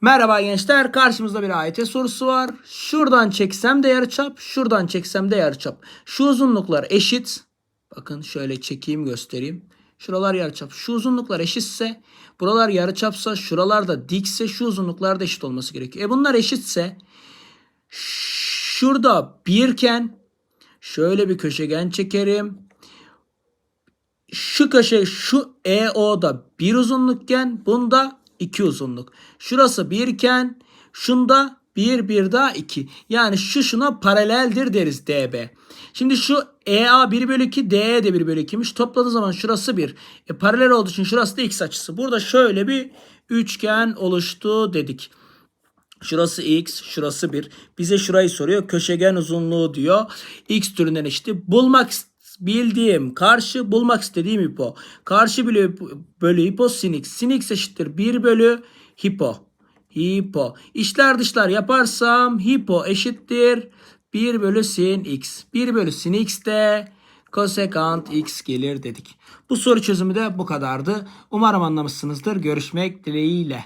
Merhaba gençler. Karşımızda bir AYT sorusu var. Şuradan çeksem de yarıçap, şuradan çeksem de yarıçap. Şu uzunluklar eşit. Bakın şöyle çekeyim göstereyim. Şuralar yarıçap. Şu uzunluklar eşitse, buralar yarıçapsa, şuralar da dikse şu uzunluklar da eşit olması gerekiyor. E bunlar eşitse şurada birken şöyle bir köşegen çekerim. Şu köşe şu EO'da bir uzunlukken bunda iki uzunluk. Şurası birken şunda bir bir daha iki. Yani şu şuna paraleldir deriz DB. Şimdi şu EA 1 bölü 2 DE de 1 bölü 2'miş. Topladığı zaman şurası 1. E, paralel olduğu için şurası da x açısı. Burada şöyle bir üçgen oluştu dedik. Şurası x, şurası 1. Bize şurayı soruyor. Köşegen uzunluğu diyor. X türünden eşit. Bulmak bildiğim, karşı bulmak istediğim hipo. Karşı bölü, bölü hipo sin x. Sin x eşittir 1 bölü hipo. Hipo. İşler dışlar yaparsam hipo eşittir 1 bölü sin x. 1 bölü sin x de kosekant x gelir dedik. Bu soru çözümü de bu kadardı. Umarım anlamışsınızdır. Görüşmek dileğiyle.